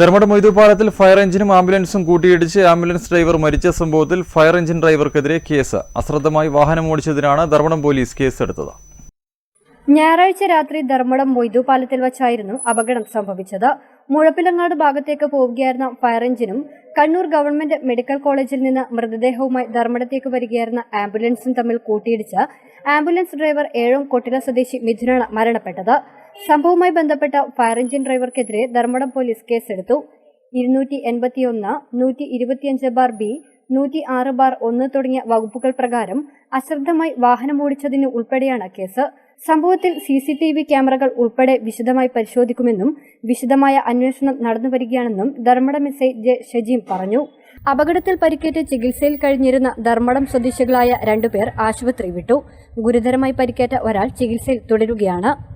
Dharmadam മൊയ്തുപാലത്തിൽ fire എഞ്ചിനും ആംബുലൻസും കൂട്ടിയിടിച്ച് ambulance driver മരിച്ച സംഭവത്തിൽ ഫയർ എഞ്ചിൻ ഡ്രൈവർക്കെതിരെ കേസ്. അശ്രദ്ധമായി വാഹനം ഓടിച്ചതിനാണ് ധർമ്മടം പോലീസ് കേസെടുത്തത്. ഞായറാഴ്ച രാത്രി ധർമ്മടം മൊയ്തു പാലത്തിൽ വച്ചായിരുന്നു അപകടം സംഭവിച്ചത്. മുഴപ്പിലങ്ങാട് ഭാഗത്തേക്ക് പോവുകയായിരുന്ന ഫയർ എഞ്ചിനും കണ്ണൂർ ഗവൺമെന്റ് മെഡിക്കൽ കോളേജിൽ നിന്ന് മൃതദേഹവുമായി ധർമ്മടത്തേക്ക് വരികയായിരുന്ന ആംബുലൻസും തമ്മിൽ കൂട്ടിയിടിച്ച് ആംബുലൻസ് ഡ്രൈവർ ഏഴോം കൊട്ടില സ്വദേശി മിഥുനാണ് മരണപ്പെട്ടത്. സംഭവവുമായി ബന്ധപ്പെട്ട ഫയർ എഞ്ചിൻ ഡ്രൈവർക്കെതിരെ ധർമ്മടം പോലീസ് കേസെടുത്തു. ഇരുന്നൂറ്റി എൺപത്തിയൊന്ന് നൂറ്റി ഇരുപത്തിയഞ്ച് ബാർ ബി നൂറ്റി ആറ് ബാർ ഒന്ന് തുടങ്ങിയ വകുപ്പുകൾ പ്രകാരം അശ്രദ്ധമായി വാഹനം ഓടിച്ചതിന് ഉൾപ്പെടെയാണ് കേസ്. സംഭവത്തിൽ സി സി ടി വി ക്യാമറകൾ ഉൾപ്പെടെ വിശദമായി പരിശോധിക്കുമെന്നും വിശദമായ അന്വേഷണം നടന്നു വരികയാണെന്നും Dharmadam S I J Shajeem പറഞ്ഞു. അപകടത്തിൽ പരിക്കേറ്റ് ചികിത്സയിൽ കഴിഞ്ഞിരുന്ന ധർമ്മടം സ്വദേശികളായ രണ്ടുപേർ ആശുപത്രി വിട്ടു. ഗുരുതരമായി പരിക്കേറ്റ ഒരാൾ ചികിത്സയിൽ തുടരുകയാണ്.